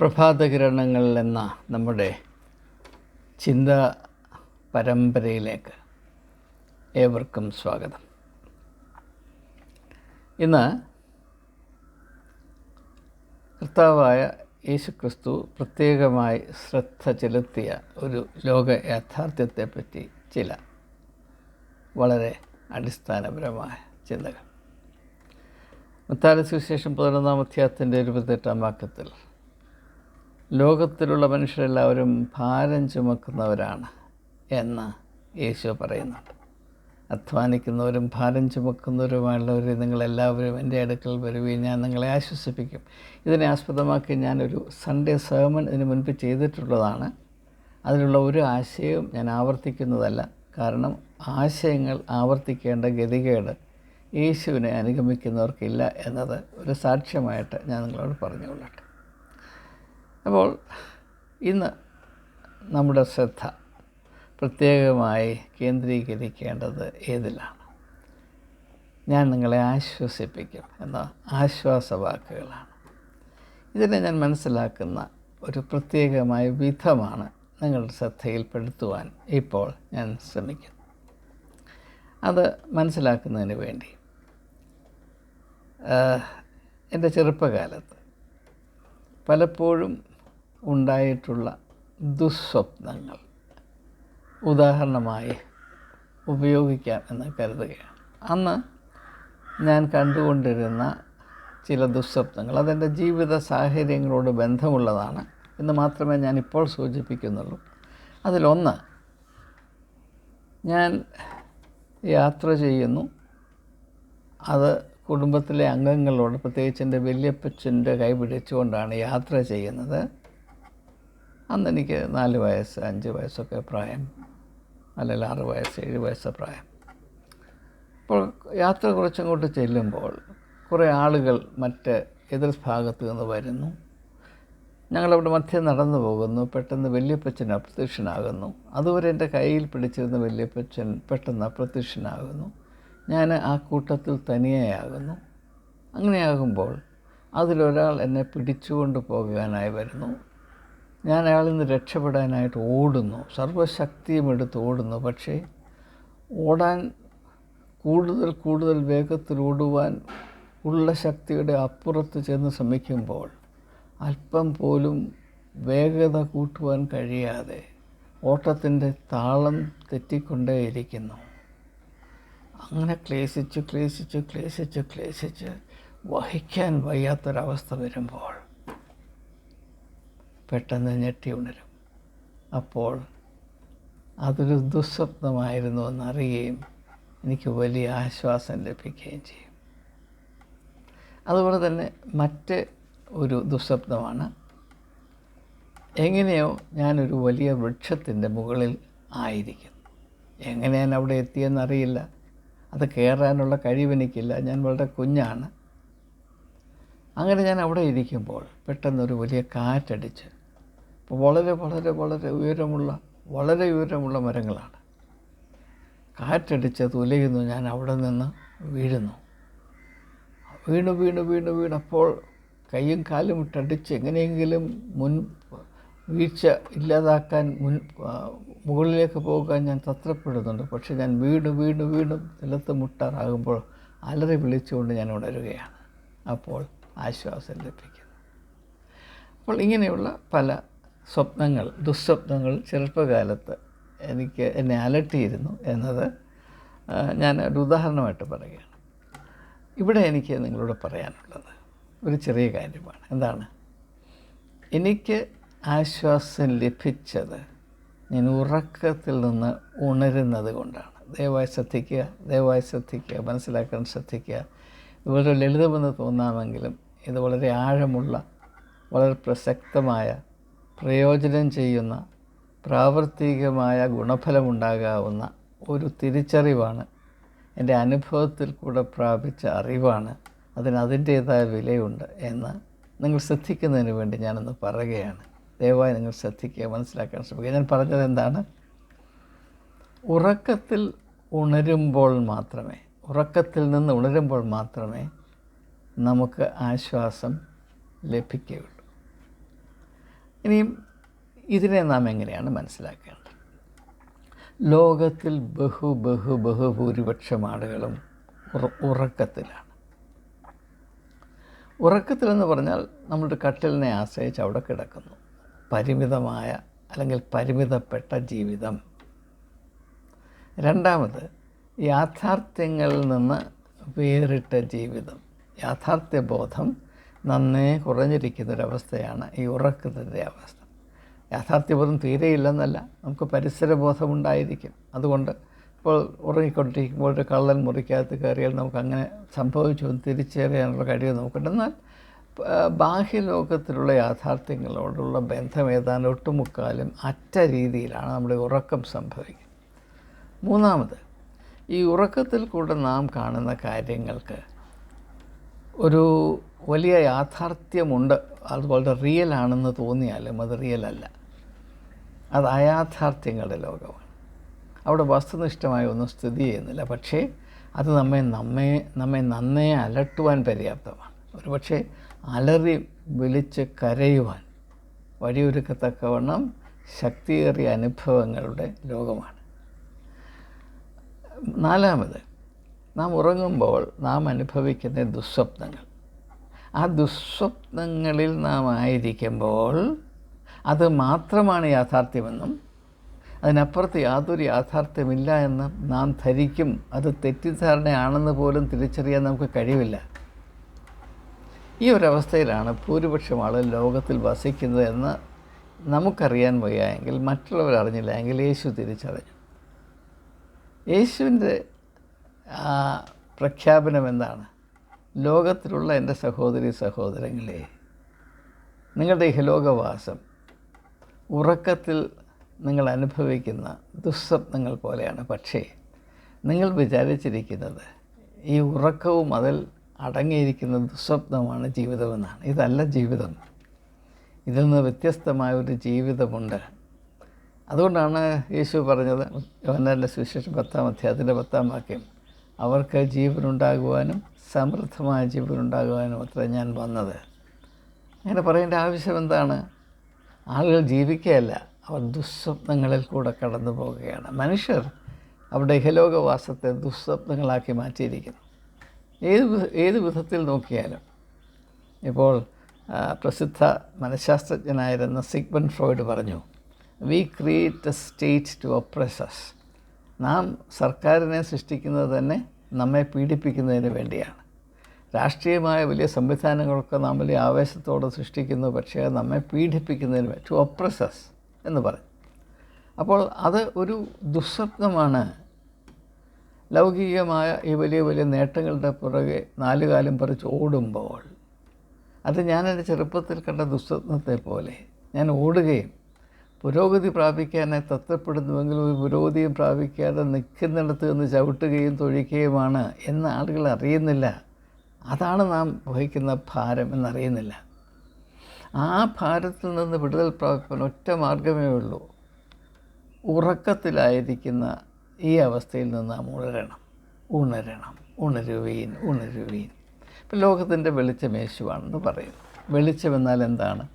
പ്രഭാതകിരണങ്ങൾ എന്ന നമ്മുടെ ചിന്ത പരമ്പരയിലേക്ക് ഏവർക്കും സ്വാഗതം. ഇന്ന് കർത്താവായ യേശുക്രിസ്തു പ്രത്യേകമായി ശ്രദ്ധ ചെലുത്തിയ ഒരു ലോക യാഥാർത്ഥ്യത്തെപ്പറ്റി ചില വളരെ അടിസ്ഥാനപരമായ ചിന്തകൾ. മുത്താല സുവിശേഷം പതിനൊന്നാം അധ്യായത്തിന്റെ ഇരുപത്തെട്ടാം വാക്യത്തിൽ ലോകത്തിലുള്ള മനുഷ്യരെല്ലാവരും ഭാരം ചുമക്കുന്നവരാണ് എന്ന് യേശു പറയുന്നുണ്ട്. അധ്വാനിക്കുന്നവരും ഭാരം ചുമക്കുന്നവരുമായുള്ളവർ നിങ്ങളെല്ലാവരും എന്റെ അടുക്കൽ വരുകയും ഞാൻ നിങ്ങളെ ആശ്വസിപ്പിക്കും. ഇതിനെ ആസ്പദമാക്കി ഞാനൊരു സൺഡേ സേമൺ ഇതിന് മുൻപ് ചെയ്തിട്ടുള്ളതാണ്. അതിലുള്ള ഒരു ആശയവും ഞാൻ ആവർത്തിക്കുന്നതല്ല. കാരണം ആശയങ്ങൾ ആവർത്തിക്കേണ്ട ഗതികേട് യേശുവിനെ അനുഗമിക്കുന്നവർക്കില്ല എന്നത് ഒരു സാക്ഷ്യമായിട്ട് ഞാൻ നിങ്ങളോട് പറഞ്ഞുകൊള്ളട്ടെ. അപ്പോൾ ഇന്ന് നമ്മുടെ ശ്രദ്ധ പ്രത്യേകമായി കേന്ദ്രീകരിക്കേണ്ടത് ഏതിലാണ്? ഞാൻ നിങ്ങളെ ആശ്വസിപ്പിക്കും എന്ന ആശ്വാസവാക്കുകളാണ് ഇതിനെ ഞാൻ മനസ്സിലാക്കുന്ന ഒരു പ്രത്യേകമായ വിധമാണ് നിങ്ങളുടെ ശ്രദ്ധയിൽപ്പെടുത്തുവാൻ ഇപ്പോൾ ഞാൻ ശ്രമിക്കുന്നു അത് മനസ്സിലാക്കുന്നതിന് വേണ്ടി. എന്റെ ചെറുപ്പകാലത്ത് പലപ്പോഴും ഉണ്ടായിട്ടുള്ള ദുസ്വപ്നങ്ങൾ ഉദാഹരണമായി ഉപയോഗിക്കാം എന്ന് കരുതുകയാണ്. അന്ന് ഞാൻ കണ്ടുകൊണ്ടിരുന്ന ചില ദുസ്വപ്നങ്ങൾ അതെന്റെ ജീവിത സാഹചര്യങ്ങളോട് ബന്ധമുള്ളതാണ് എന്ന് മാത്രമേ ഞാൻ ഇപ്പോൾ സൂചിപ്പിക്കുന്നുള്ളൂ. അതിലൊന്ന് ഞാൻ യാത്ര ചെയ്യുന്നു. അത് കുടുംബത്തിലെ അംഗങ്ങളോട് പ്രത്യേകിച്ച് എന്റെ വലിയപ്പച്ചന്റെ കൈ പിടിച്ചുകൊണ്ടാണ് യാത്ര ചെയ്യുന്നത്. അന്ന് എനിക്ക് നാല് വയസ്സ് അഞ്ച് വയസ്സൊക്കെ പ്രായം. അല്ലെങ്കിൽ ആറ് വയസ്സ് ഏഴ് വയസ്സ് പ്രായം. അപ്പോൾ യാത്ര കുറച്ചങ്ങോട്ട് ചെല്ലുമ്പോൾ കുറേ ആളുകൾ മറ്റ് എതിർ ഭാഗത്ത് നിന്ന് വരുന്നു. ഞങ്ങളവിടെ മധ്യം നടന്നു പോകുന്നു. പെട്ടെന്ന് വല്യപ്പച്ചൻ അപ്രത്യക്ഷനാകുന്നു. അതുവരെ എന്റെ കയ്യിൽ പിടിച്ചിരുന്ന വല്യപ്പച്ചൻ പെട്ടെന്ന് അപ്രത്യക്ഷനാകുന്നു. ഞാൻ ആ കൂട്ടത്തിൽ തനിയെയാകുന്നു. അങ്ങനെയാകുമ്പോൾ അതിലൊരാൾ എന്നെ പിടിച്ചുകൊണ്ട് പോകാനായി വരുന്നു. ഞാൻ അയാളിൽ നിന്ന് രക്ഷപ്പെടാനായിട്ട് ഓടുന്നു. സർവശക്തിയും എടുത്ത് ഓടുന്നു. പക്ഷേ ഓടാൻ കൂടുതൽ കൂടുതൽ വേഗത്തിൽ ഓടുവാൻ ഉള്ള ശക്തിയുടെ അപ്പുറത്ത് ചെന്ന് ശ്രമിക്കുമ്പോൾ അല്പം പോലും വേഗത കൂട്ടുവാൻ കഴിയാതെ ഓട്ടത്തിന്റെ താളം തെറ്റിക്കൊണ്ടേയിരിക്കുന്നു. അങ്ങനെ ക്ലേശിച്ച് ക്ലേശിച്ച് ക്ലേശിച്ച് ക്ലേശിച്ച് വഹിക്കാൻ വയ്യാത്തൊരവസ്ഥ വരുമ്പോൾ പെട്ടെന്ന് ഞെട്ടി ഉണരും. അപ്പോൾ അതൊരു ദുസ്വപ്നമായിരുന്നു എന്നറിയുകയും എനിക്ക് വലിയ ആശ്വാസം ലഭിക്കുകയും ചെയ്യും. അതുപോലെ തന്നെ മറ്റ് ഒരു ദുസ്വപ്നമാണ്. എങ്ങനെയോ ഞാനൊരു വലിയ വൃക്ഷത്തിന്റെ മുകളിൽ ആയിരിക്കുന്നു. എങ്ങനെ ഞാൻ അവിടെ എത്തിയെന്നറിയില്ല. അത് കയറാനുള്ള കഴിവെനിക്കില്ല. ഞാൻ വളരെ കുഞ്ഞാണ്. അങ്ങനെ ഞാൻ അവിടെ ഇരിക്കുമ്പോൾ പെട്ടെന്നൊരു വലിയ കാറ്റടിച്ച് വളരെ വളരെ വളരെ ഉയരമുള്ള വളരെ ഉയരമുള്ള മരങ്ങളാണ്. കാറ്റടിച്ച് ഉലയുന്നു. ഞാൻ അവിടെ നിന്ന് വീഴുന്നു. വീണു വീണു വീണു വീണപ്പോൾ കൈയും കാലും ഇട്ടടിച്ച് എങ്ങനെയെങ്കിലും മുൻ വീഴ്ച ഇല്ലാതാക്കാൻ മുൻ മുകളിലേക്ക് പോകാൻ ഞാൻ തത്രപ്പെടുന്നുണ്ട്. പക്ഷേ ഞാൻ വീണ് വീണ് വീണ്ടും നിലത്ത് മുട്ടാറാകുമ്പോൾ അലറി വിളിച്ചുകൊണ്ട് ഞാൻ ഉണരുകയാണ്. അപ്പോൾ ആശ്വാസം ലഭിക്കുന്നു. അപ്പോൾ ഇങ്ങനെയുള്ള പല സ്വപ്നങ്ങൾ ദുസ്വപ്നങ്ങൾ ചെറുപ്പകാലത്ത് എനിക്ക് എന്നെ അലട്ടിയിരുന്നു എന്നത് ഞാൻ ഒരു ഉദാഹരണമായിട്ട് പറയുകയാണ്. ഇവിടെ എനിക്ക് നിങ്ങളോട് പറയാനുള്ളത് ഒരു ചെറിയ കാര്യമാണ്. എന്താണ്? എനിക്ക് ആശ്വാസം ലഭിച്ചത് ഞാൻ ഉറക്കത്തിൽ നിന്ന് ഉണരുന്നത് കൊണ്ടാണ്. ദയവായി ശ്രദ്ധിക്കുക ദയവായി ശ്രദ്ധിക്കുക മനസ്സിലാക്കാൻ ശ്രദ്ധിക്കുക. ഇത് വളരെ ലളിതമെന്ന് തോന്നാമെങ്കിലും ഇത് വളരെ ആഴമുള്ള വളരെ പ്രസക്തമായ പ്രയോജനം ചെയ്യുന്ന പ്രാവർത്തികമായ ഗുണഫലമുണ്ടാകാവുന്ന ഒരു തിരിച്ചറിവാണ് എന്റെ അനുഭവത്തിൽ കൂടെ പ്രാപിച്ച അറിവാണ്. അതിന് അതിന്റേതായ വിലയുണ്ട് എന്ന് നിങ്ങൾ ശ്രദ്ധിക്കുന്നതിന് വേണ്ടി ഞാനൊന്ന് പറയുകയാണ്. ദയവായി നിങ്ങൾ ശ്രദ്ധിക്കുക മനസ്സിലാക്കാൻ ശ്രമിക്കുക. ഞാൻ പറഞ്ഞത് എന്താണ്? ഉറക്കത്തിൽ ഉണരുമ്പോൾ മാത്രമേ ഉറക്കത്തിൽ നിന്ന് ഉണരുമ്പോൾ മാത്രമേ നമുക്ക് ആശ്വാസം ലഭിക്കുകയുള്ളൂ. ഇനിയും ഇതിനെ നാം എങ്ങനെയാണ് മനസ്സിലാക്കേണ്ടത്? ലോകത്തിൽ ബഹു ബഹു ബഹുഭൂരിപക്ഷം ആളുകളും ഉറക്കത്തിലാണ്. ഉറക്കത്തിലെന്ന് പറഞ്ഞാൽ നമ്മുടെ കട്ടിലിനെ ആശ്രയിച്ച് അവിടെ കിടക്കുന്നു. പരിമിതമായ അല്ലെങ്കിൽ പരിമിതപ്പെട്ട ജീവിതം. രണ്ടാമത് യാഥാർത്ഥ്യങ്ങളിൽ നിന്ന് വേറിട്ട ജീവിതം. യാഥാർത്ഥ്യബോധം നന്നേ കുറഞ്ഞിരിക്കുന്നൊരവസ്ഥയാണ് ഈ ഉറക്കത്തിന്റെ അവസ്ഥ. യാഥാർത്ഥ്യബോധം തീരെയില്ലെന്നല്ല നമുക്ക് പരിസരബോധമുണ്ടായിരിക്കും. അതുകൊണ്ട് ഇപ്പോൾ ഉറങ്ങിക്കൊണ്ടിരിക്കുമ്പോൾ ഒരു കള്ളൻ മുറിക്കകത്ത് കയറിയാൽ നമുക്ക് അങ്ങനെ സംഭവിച്ചു എന്ന് തിരിച്ചറിയാനുള്ള കഴിവ് നമുക്കുണ്ട്. എന്നാൽ ബാഹ്യലോകത്തിലുള്ള യാഥാർത്ഥ്യങ്ങളോടുള്ള ബന്ധം ഏതാണ്ട് ഒട്ടുമുക്കാലും അറ്റ രീതിയിലാണ് നമ്മുടെ ഉറക്കം സംഭവിക്കുന്നത്. മൂന്നാമത് ഈ ഉറക്കത്തിൽ കൂടെ നാം കാണുന്ന കാര്യങ്ങൾക്ക് ഒരു വലിയ യാഥാർത്ഥ്യമുണ്ട്. അത് വളരെ റിയൽ ആണെന്ന് തോന്നിയാലും അത് റിയൽ അല്ല. അത് അയാഥാർത്ഥ്യങ്ങളുടെ ലോകമാണ്. അവിടെ വസ്തുനിഷ്ഠമായ ഒന്നും സ്ഥിതി ചെയ്യുന്നില്ല. പക്ഷേ അത് നമ്മെ നമ്മെ നമ്മെ നന്നേ അലട്ടുവാൻ പര്യാപ്തമാണ്. ഒരു പക്ഷേ അലറി വിളിച്ച് കരയുവാൻ വഴിയൊരുക്കത്തക്കവണ്ണം ശക്തിയേറിയ അനുഭവങ്ങളുടെ ലോകമാണ്. നാലാമത് നാം ഉറങ്ങുമ്പോൾ നാം അനുഭവിക്കുന്ന ദുസ്വപ്നങ്ങൾ. ആ ദുസ്വപ്നങ്ങളിൽ നാം ആയിരിക്കുമ്പോൾ അത് മാത്രമാണ് യാഥാർത്ഥ്യമെന്നും അതിനപ്പുറത്ത് യാതൊരു യാഥാർത്ഥ്യമില്ല എന്ന് നാം ധരിക്കും. അത് തെറ്റിദ്ധാരണയാണെന്ന് പോലും തിരിച്ചറിയാൻ നമുക്ക് കഴിവില്ല. ഈ ഒരവസ്ഥയിലാണ് ഭൂരിപക്ഷം ആൾ ലോകത്തിൽ വസിക്കുന്നത് എന്ന് നമുക്കറിയാൻ വയ്യായെങ്കിൽ മറ്റുള്ളവർ അറിഞ്ഞില്ല എങ്കിൽ യേശു തിരിച്ചറിഞ്ഞു. യേശുവിന്റെ പ്രഖ്യാപനം എന്താണ് ലോകത്തിലുള്ള എന്റെ സഹോദരി സഹോദരങ്ങളെ നിങ്ങളുടെ ഇഹലോകവാസം ഉറക്കത്തിൽ നിങ്ങൾ അനുഭവിക്കുന്ന ദുസ്വപ്നങ്ങൾ പോലെയാണ്. പക്ഷേ നിങ്ങൾ വിചാരിച്ചിരിക്കുന്നത് ഈ ഉറക്കവും അതിൽ അടങ്ങിയിരിക്കുന്ന ദുസ്വപ്നമാണ് ജീവിതമെന്നാണ്. ഇതല്ല ജീവിതം. ഇതിൽ നിന്ന് വ്യത്യസ്തമായ ഒരു ജീവിതമുണ്ട്. അതുകൊണ്ടാണ് യേശു പറഞ്ഞത് യോഹന്നാന്റെ സുവിശേഷം പത്താം അധ്യായത്തിന്റെ പത്താം വാക്യം അവർക്ക് ജീവനുണ്ടാകുവാനും സമൃദ്ധമായ ജീവനുണ്ടാകുവാനും അത്ര ഞാൻ വന്നത്. അങ്ങനെ പറയേണ്ട ആവശ്യം എന്താണ്? ആളുകൾ ജീവിക്കുകയല്ല അവർ ദുസ്വപ്നങ്ങളിൽ കൂടെ കടന്നു പോവുകയാണ് മനുഷ്യർ അവരുടെ ഇഹലോകവാസത്തെ ദുസ്വപ്നങ്ങളാക്കി മാറ്റിയിരിക്കുന്നു. ഏത് ഏത് വിധത്തിൽ നോക്കിയാലും ഇപ്പോൾ പ്രസിദ്ധ മനഃശാസ്ത്രജ്ഞനായിരുന്ന സിഗ്മൻ ഫ്രോയിഡ് പറഞ്ഞു we create a state to oppress us നാം സർക്കാരിനെ സൃഷ്ടിക്കുന്നത് തന്നെ നമ്മെ പീഡിപ്പിക്കുന്നതിന് വേണ്ടിയാണ്. രാഷ്ട്രീയമായ വലിയ സംവിധാനങ്ങളൊക്കെ നാം വലിയ ആവേശത്തോടെ സൃഷ്ടിക്കുന്നു പക്ഷേ നമ്മെ പീഡിപ്പിക്കുന്നതിന് ടു ഒപ്രസസ് എന്ന് പറയും. അപ്പോൾ അത് ഒരു ദുസ്വപ്നമാണ്. ലൗകികമായ ഈ വലിയ വലിയ നേട്ടങ്ങളുടെ പുറകെ നാലുകാലം പറിച്ച് ഓടുമ്പോൾ അത് ഞാൻ ചെറുപ്പത്തിൽ കണ്ട ദുസ്വപ്നത്തെ പോലെ ഞാൻ ഓടുകയും പുരോഗതി പ്രാപിക്കാനായി തത്വപ്പെടുന്നുവെങ്കിൽ ഒരു പുരോഗതിയും പ്രാപിക്കാതെ നിൽക്കുന്നിടത്ത് നിന്ന് ചവിട്ടുകയും തൊഴിക്കുകയുമാണ് എന്ന് ആളുകൾ അറിയുന്നില്ല. അതാണ് നാം വഹിക്കുന്ന ഭാരം എന്നറിയുന്നില്ല. ആ ഭാരത്തിൽ നിന്ന് വിടുതൽ പ്രാപിക്കാൻ ഒറ്റ മാർഗമേ ഉള്ളൂ. ഉറക്കത്തിലായിരിക്കുന്ന ഈ അവസ്ഥയിൽ നിന്ന് നാം ഉണരണം. ഉണരണം. ഉണരുവീൻ ഉണരുവീൻ. ഇപ്പം ലോകത്തിന്റെ വെളിച്ചം യേശുവാണെന്ന് പറയുന്നു വെളിച്ചം എന്നാൽ എന്താണ്?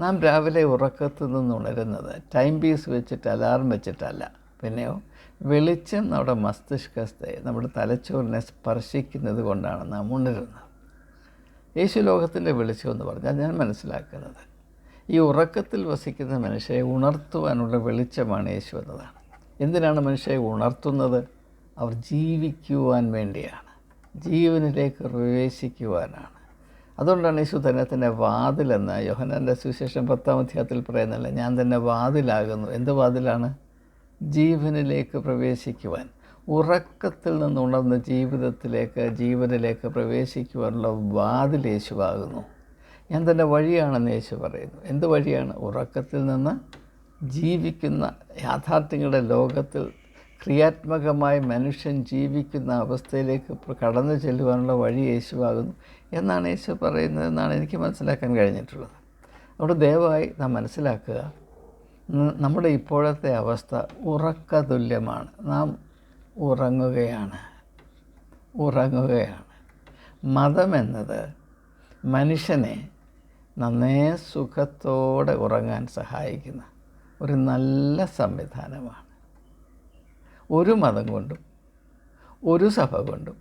നാം രാവിലെ ഉറക്കത്തിൽ നിന്ന് ഉണരുന്നത് ടൈം പീസ് വെച്ചിട്ട് അലാറം വെച്ചിട്ടല്ല. പിന്നെയോ വെളിച്ചം നമ്മുടെ മസ്തിഷ്കത്തെ നമ്മുടെ തലച്ചോറിനെ സ്പർശിക്കുന്നത് കൊണ്ടാണ് നാം ഉണരുന്നത്. യേശു ലോകത്തിന്റെ വെളിച്ചം എന്ന് പറഞ്ഞാൽ ഞാൻ മനസ്സിലാക്കുന്നത്. ഈ ഉറക്കത്തിൽ വസിക്കുന്ന മനുഷ്യരെ ഉണർത്തുവാനുള്ള വെളിച്ചമാണ് യേശു എന്നതാണ്. എന്തിനാണ് മനുഷ്യരെ ഉണർത്തുന്നത്? അവർ ജീവിക്കുവാൻ വേണ്ടിയാണ്. ജീവനിലേക്ക് പ്രവേശിക്കുവാനാണ്. അതുകൊണ്ടാണ് യേശു തന്നെ തന്നെ വാതിലെന്ന് യോഹനന്റെ സുവിശേഷം പത്താം അധ്യായത്തിൽ പറയുന്നില്ല ഞാൻ തന്നെ വാതിലാകുന്നു. എന്ത് വാതിലാണ്? ജീവനിലേക്ക് പ്രവേശിക്കുവാൻ. ഉറക്കത്തിൽ നിന്നുണർന്ന ജീവിതത്തിലേക്ക് ജീവനിലേക്ക് പ്രവേശിക്കുവാനുള്ള വാതിൽ യേശുവാകുന്നു. ഞാൻ തന്നെ വഴിയാണെന്ന് യേശു പറയുന്നു. എന്ത് വഴിയാണ്? ഉറക്കത്തിൽ നിന്ന് ജീവിക്കുന്ന യാഥാർത്ഥ്യങ്ങളുടെ ലോകത്തിൽ ക്രിയാത്മകമായി മനുഷ്യൻ ജീവിക്കുന്ന അവസ്ഥയിലേക്ക് കടന്നു ചെല്ലുവാനുള്ള വഴി യേശുവാകുന്നു എന്നാണ് യേശു പറയുന്നതെന്നാണ് എനിക്ക് മനസ്സിലാക്കാൻ കഴിഞ്ഞിട്ടുള്ളത്. അവിടെ ദയവായി നാം മനസ്സിലാക്കുക നമ്മുടെ ഇപ്പോഴത്തെ അവസ്ഥ ഉറക്ക തുല്യമാണ് നാം ഉറങ്ങുകയാണ്. ഉറങ്ങുകയാണ്. മതമെന്നത് മനുഷ്യനെ നന്നേ സുഖത്തോടെ ഉറങ്ങാൻ സഹായിക്കുന്ന ഒരു നല്ല സംവിധാനമാണ്. ഒരു മതം കൊണ്ടും ഒരു സഭ കൊണ്ടും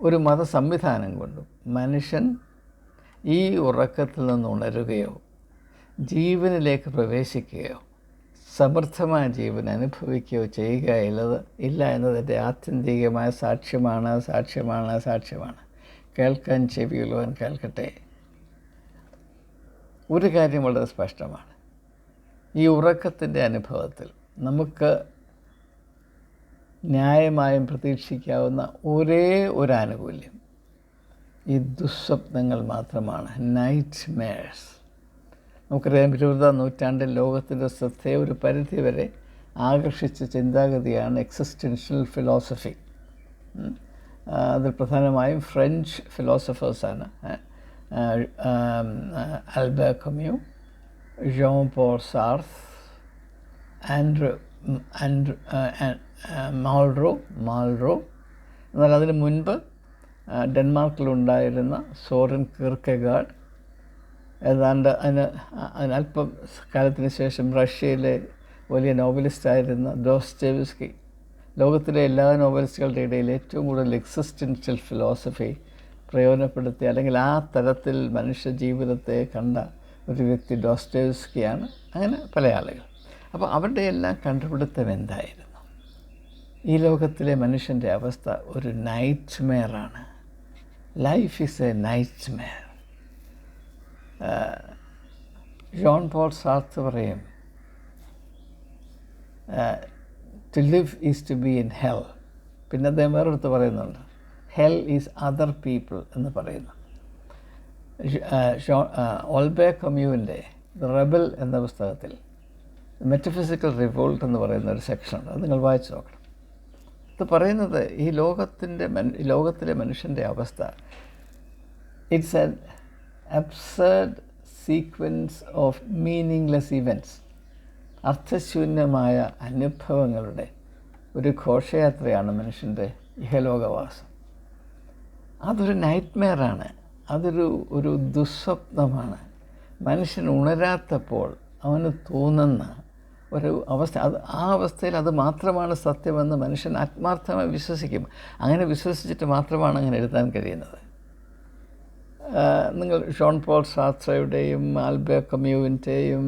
ഒരു മത സംവിധാനം കൊണ്ടും മനുഷ്യൻ ഈ ഉറക്കത്തിൽ നിന്ന് ഉണരുകയോ ജീവനിലേക്ക് പ്രവേശിക്കുകയോ സമൃദ്ധമായ ജീവൻ അനുഭവിക്കുകയോ ചെയ്യുക ഇല്ലത് ഇല്ല എന്നതിന്റെ ആത്യന്തികമായ സാക്ഷ്യമാണ് സാക്ഷ്യമാണ് സാക്ഷ്യമാണ്. കേൾക്കാൻ ചെവിയുള്ളവൻ കേൾക്കട്ടെ. ഒരു കാര്യം വളരെ സ്പഷ്ടമാണ്. ഈ ഉറക്കത്തിന്റെ അനുഭവത്തിൽ നമുക്ക് ന്യായമായും പ്രതീക്ഷിക്കാവുന്ന ഒരേ ഒരു ആനുകൂല്യം ഈ ദുസ്വപ്നങ്ങൾ മാത്രമാണ്. നൈറ്റ് മേഴ്സ് നമുക്കറിയാം ഇരുപതാം നൂറ്റാണ്ടിൽ ലോകത്തിന്റെ ശ്രദ്ധയെ ഒരു പരിധിവരെ ആകർഷിച്ച ചിന്താഗതിയാണ് എക്സിസ്റ്റൻഷ്യൽ ഫിലോസഫി അതിൽ പ്രധാനമായും French ഫിലോസഫേഴ്സാണ് Albert Camus Jean Paul Sartre Andre Andre Malraux Malraux. എന്നാൽ അതിന് മുൻപ് ഡെൻമാർക്കിലുണ്ടായിരുന്ന സോറൻ കിർക്കെഗാഡ്. ഏതാണ്ട് അതിന് അതിനല്പം കാലത്തിന് ശേഷം റഷ്യയിലെ വലിയ നോവലിസ്റ്റായിരുന്ന ദോസ്റ്റേവിസ്കി ലോകത്തിലെ എല്ലാ നോവലിസ്റ്റുകളുടെ ഇടയിൽ ഏറ്റവും കൂടുതൽ എക്സിസ്റ്റൻഷ്യൽ ഫിലോസഫി പ്രയോജനപ്പെടുത്തി അല്ലെങ്കിൽ ആ തരത്തിൽ മനുഷ്യ ജീവിതത്തെ കണ്ട ഒരു വ്യക്തി ഡോസ്റ്റേവിസ്കിയാണ്. അങ്ങനെ പല ആളുകൾ. അപ്പോൾ അവരുടെ എല്ലാം കണ്ടുപിടുത്തം എന്തായിരുന്നു? ഈ ലോകത്തിലെ മനുഷ്യന്റെ അവസ്ഥ ഒരു നൈറ്റ് മെയറാണ് life is a nightmare Jean Paul Sartre പറയും to live is to be in hell പിന്നെ അദ്ദേഹം വേറെടുത്ത് പറയുന്നുണ്ട് ഹെൽ ഈസ് അതർ പീപ്പിൾ എന്ന് പറയുന്നു. ഓൾബേ കമ്യൂവിന്റെ റബൽ എന്ന പുസ്തകത്തിൽ മെറ്റഫിസിക്കൽ റിവോൾട്ട് എന്ന് പറയുന്ന ഒരു സെക്ഷനുണ്ട് അത് നിങ്ങൾ വായിച്ചു നോക്കണം. ഇത് പറയുന്നത് ഈ ലോകത്തിന്റെ ലോകത്തിലെ മനുഷ്യന്റെ അവസ്ഥ. It's an absurd sequence of meaningless events അർത്ഥശൂന്യമായ അനുഭവങ്ങളുടെ ഒരു ഘോഷയാത്രയാണ് മനുഷ്യന്റെ ഇഹലോകവാസം. അതൊരു നൈറ്റ്മെയറാണ് അതൊരു ഒരു ദുസ്വപ്നമാണ്. മനുഷ്യൻ ഉണരാത്തപ്പോൾ അവന് തോന്നുന്ന ഒരു അവസ്ഥ. അത് ആ അവസ്ഥയിൽ അത് മാത്രമാണ് സത്യമെന്ന് മനുഷ്യൻ ആത്മാർത്ഥമായി വിശ്വസിക്കും. അങ്ങനെ വിശ്വസിച്ചിട്ട് മാത്രമാണ് അങ്ങനെ എഴുതാൻ കഴിയുന്നത്. നിങ്ങൾ ഷോൺ പോൾ സാത്രയുടെയും ആൽബെ കമ്യൂവിന്റെയും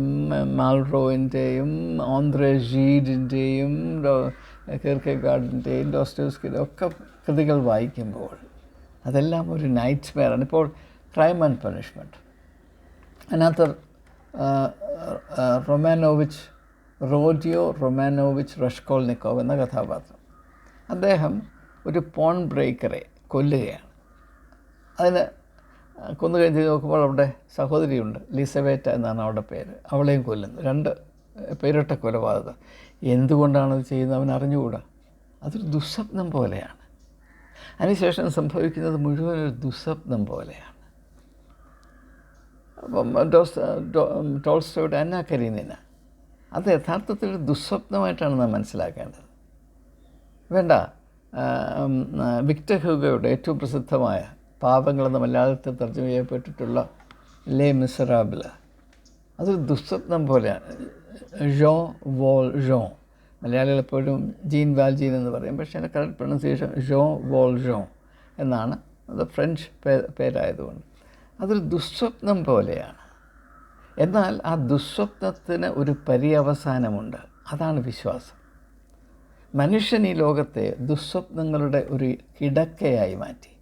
മാൽറോവിന്റെയും ഓന്ദ്രെ ജീഡിന്റെയും കീർക്കെ ഗാർഡിന്റെയും ഡോസ്റ്റോസ്കിയുടെ ഒക്കെ കൃതികൾ വായിക്കുമ്പോൾ അതെല്ലാം ഒരു നൈറ്റ് മെയറാണ് ഇപ്പോൾ ക്രൈം ആൻഡ് പണിഷ്മെന്റ് അതിനകത്ത് റൊമാനോവിച്ച് റോഡിയോ റൊമാനോവിച്ച് റഷ്കോൾനിക്കോവ് എന്ന കഥാപാത്രം. അദ്ദേഹം ഒരു പോൺ ബ്രേക്കറെ കൊല്ലുകയാണ്. അതിന് കൊന്നു കഴിഞ്ഞ് നോക്കുമ്പോൾ അവിടെ സഹോദരിയുണ്ട് ലിസബേറ്റ എന്നാണ് അവളുടെ പേര്. അവളെയും കൊല്ലുന്നു. രണ്ട് പേരിട്ട കൊലപാതകം. അത് ചെയ്യുന്നത് അവൻ അറിഞ്ഞുകൂടാ? അതൊരു ദുസ്വപ്നം പോലെയാണ്. അതിനുശേഷം സംഭവിക്കുന്നത് മുഴുവൻ ഒരു ദുസ്വപ്നം പോലെയാണ്. അപ്പം ഡോസ് ടോൾസ്റ്റോയുടെ അന്നാ അത് യഥാർത്ഥത്തിൽ ഒരു ദുസ്വപ്നമായിട്ടാണ് നാം മനസ്സിലാക്കേണ്ടത്. വേണ്ട വിക്ടർ ഹ്യൂഗോയുടെ ഏറ്റവും പ്രസിദ്ധമായ പാപങ്ങളെന്ന് മലയാളത്തിൽ തർജമ ചെയ്യപ്പെട്ടിട്ടുള്ള ലേ മിസറാബിൾ അതൊരു ദുസ്വപ്നം പോലെയാണ്. ജോ വോൾ ജോ മലയാളികൾ എപ്പോഴും ജീൻ വാൽജീൻ എന്ന് പറയും. പക്ഷേ അതിന്റെ കറക്റ്റ് പ്രൊണൗൺസിയേഷൻ ജോ വോൾ ജോ എന്നാണ്. അത് ഫ്രഞ്ച് പേരായതുകൊണ്ട്. അതൊരു ദുസ്വപ്നം പോലെയാണ്. എന്നാൽ ആ ദുസ്വപ്നത്തിന് ഒരു പര്യവസാനമുണ്ട്. അതാണ് വിശ്വാസം. മനുഷ്യൻ ഈ ലോകത്തെ ദുസ്വപ്നങ്ങളുടെ ഒരു കിടക്കയായി മാറ്റി.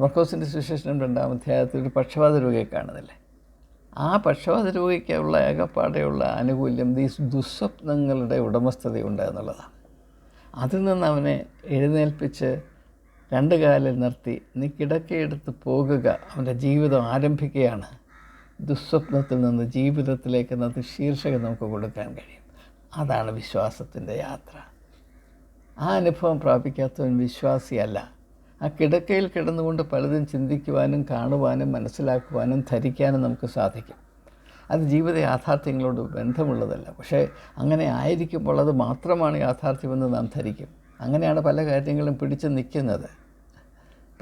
വർക്കോസിന്റെ സുശേഷനം രണ്ടാം അധ്യായത്തിൽ ഒരു പക്ഷപാത രോഗിയെ കാണുന്നില്ലേ? ആ പക്ഷപാത രോഗിക്കുള്ള ഏകപ്പാടെയുള്ള ആനുകൂല്യം ഈ ദുസ്വപ്നങ്ങളുടെ ഉടമസ്ഥതയുണ്ട് എന്നുള്ളതാണ്. അതിൽ നിന്ന് അവനെ എഴുന്നേൽപ്പിച്ച് രണ്ട് കാലിൽ നിർത്തി നീ കിടക്കയെടുത്ത് പോകുക അവന്റെ ജീവിതം ആരംഭിക്കുകയാണ്. ദുസ്വപ്നത്തിൽ നിന്ന് ജീവിതത്തിലേക്ക് എന്നത് ശീർഷകം നമുക്ക് കൊടുക്കാൻ കഴിയും. അതാണ് വിശ്വാസത്തിന്റെ യാത്ര. ആ അനുഭവം പ്രാപിക്കാത്തവൻ വിശ്വാസിയല്ല. ആ കിടക്കയിൽ കിടന്നുകൊണ്ട് പലതും ചിന്തിക്കുവാനും കാണുവാനും മനസ്സിലാക്കുവാനും ധരിക്കാനും നമുക്ക് സാധിക്കും. അത് ജീവിത യാഥാർത്ഥ്യങ്ങളോട് ബന്ധമുള്ളതല്ല. പക്ഷേ അങ്ങനെ ആയിരിക്കുമ്പോൾ അത് മാത്രമാണ് യാഥാർത്ഥ്യമെന്ന് നാം ധരിക്കും. അങ്ങനെയാണ് പല കാര്യങ്ങളും പിടിച്ചു നിൽക്കുന്നത്.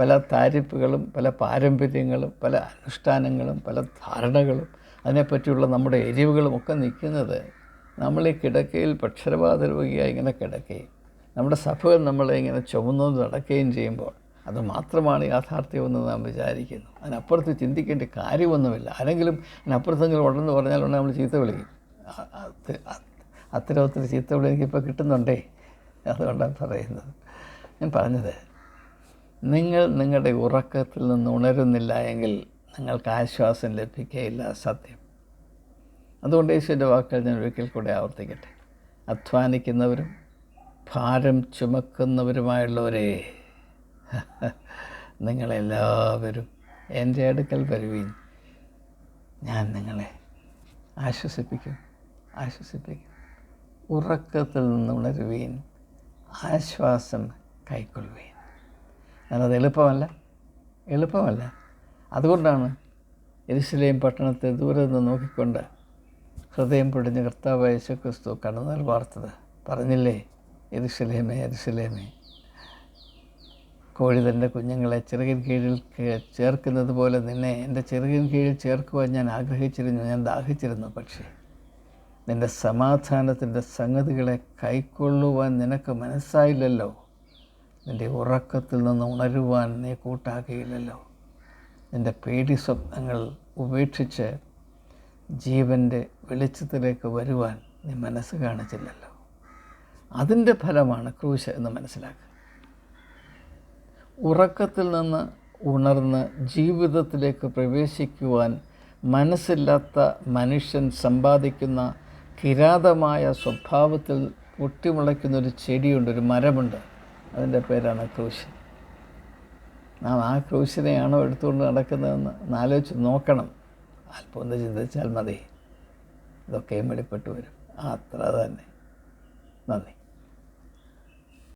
പല താരിപ്പുകളും പല പാരമ്പര്യങ്ങളും പല അനുഷ്ഠാനങ്ങളും പല ധാരണകളും അതിനെപ്പറ്റിയുള്ള നമ്മുടെ എരിവുകളും ഒക്കെ നിൽക്കുന്നത് നമ്മൾ ഈ കിടക്കയിൽ പക്ഷരബാധ രോഗിയായി ഇങ്ങനെ കിടക്കുകയും നമ്മുടെ സഭകൾ നമ്മളെ ഇങ്ങനെ ചുമന്നു നടക്കുകയും ചെയ്യുമ്പോൾ അത് മാത്രമാണ് യാഥാർത്ഥ്യമെന്ന് നാം വിചാരിക്കുന്നു. അതിനപ്പുറത്ത് ചിന്തിക്കേണ്ട കാര്യമൊന്നുമില്ല. ആരെങ്കിലും അതിനപ്പുറത്തെങ്കിലും ഉണ്ടെന്ന് പറഞ്ഞാൽ ഉടനെ നമ്മൾ ചീത്ത വിളിക്കും. അത്തരം ഒത്തിരി ചീത്ത വിളി എനിക്കിപ്പോൾ കിട്ടുന്നുണ്ടേ? അതുകൊണ്ടാണ് പറയുന്നത്. ഞാൻ പറഞ്ഞത് നിങ്ങൾ നിങ്ങളുടെ ഉറക്കത്തിൽ നിന്ന് ഉണരുന്നില്ല എങ്കിൽ നിങ്ങൾക്ക് ആശ്വാസം ലഭിക്കുകയില്ല സത്യം. അതുകൊണ്ട് യേശുവിന്റെ വാക്കുകൾ ഞാൻ ഒരിക്കൽ കൂടെ ആവർത്തിക്കട്ടെ. അധ്വാനിക്കുന്നവരും ഭാരം ചുമക്കുന്നവരുമായുള്ളവരെ നിങ്ങളെല്ലാവരും എന്റെ അടുക്കൽ വരുവീൻ. ഞാൻ നിങ്ങളെ ആശ്വസിപ്പിക്കും ആശ്വസിപ്പിക്കും. ഉറക്കത്തിൽ നിന്ന് ഉണരുവീൻ ആശ്വാസം കൈക്കൊള്ളുവീൻ. ഞാനത് എളുപ്പമല്ല. എളുപ്പമല്ല. അതുകൊണ്ടാണ് എരുസലേം പട്ടണത്തെ ദൂരെ നിന്ന് നോക്കിക്കൊണ്ട് ഹൃദയം പൊടിഞ്ഞ് കർത്താവായ യേശുക്രിസ്തു കണ്ണുനീർ വാർത്തത്. പറഞ്ഞില്ലേ എരുസലേമേ എരുസലേമേ കോഴി തന്റെ കുഞ്ഞുങ്ങളെ ചെറുകിൻ കീഴിൽ ചേർക്കുന്നത് പോലെ നിന്നെ എന്റെ ചെറുകിൻ കീഴിൽ ചേർക്കുവാൻ ഞാൻ ആഗ്രഹിച്ചിരുന്നു ഞാൻ ദാഹിച്ചിരുന്നു പക്ഷേ നിന്റെ സമാധാനത്തിന്റെ സംഗതികളെ കൈക്കൊള്ളുവാൻ നിനക്ക് മനസ്സായില്ലല്ലോ. നിന്റെ ഉറക്കത്തിൽ നിന്ന് ഉണരുവാൻ നീ കൂട്ടാക്കിയില്ലല്ലോ നിന്റെ പേടി സ്വപ്നങ്ങൾ ഉപേക്ഷിച്ച് ജീവന്റെ വെളിച്ചത്തിലേക്ക് വരുവാൻ നീ മനസ്സ് കാണിച്ചില്ലല്ലോ. അതിന്റെ ഫലമാണ് ക്രൂശ എന്ന് മനസ്സിലാക്കുക. ഉറക്കത്തിൽ നിന്ന് ഉണർന്ന് ജീവിതത്തിലേക്ക് പ്രവേശിക്കുവാൻ മനസ്സില്ലാത്ത മനുഷ്യൻ സമ്പാദിക്കുന്ന കിരാതമായ സ്വഭാവത്തിൽ പൊട്ടിമുളയ്ക്കുന്ന ഒരു ചെടിയുണ്ട് ഒരു മരമുണ്ട്. അതിന്റെ പേരാണ് ക്രൂശ്. നാം ആ ക്രൂശിനെയാണോ എടുത്തുകൊണ്ട് നടക്കുന്നതെന്ന് ആലോചിച്ച് നോക്കണം. അല്പം ഒന്ന് ചിന്തിച്ചാൽ മതി. ഇതൊക്കെയും വെളിപ്പെട്ടു വരും. അത്ര തന്നെ. നന്ദി.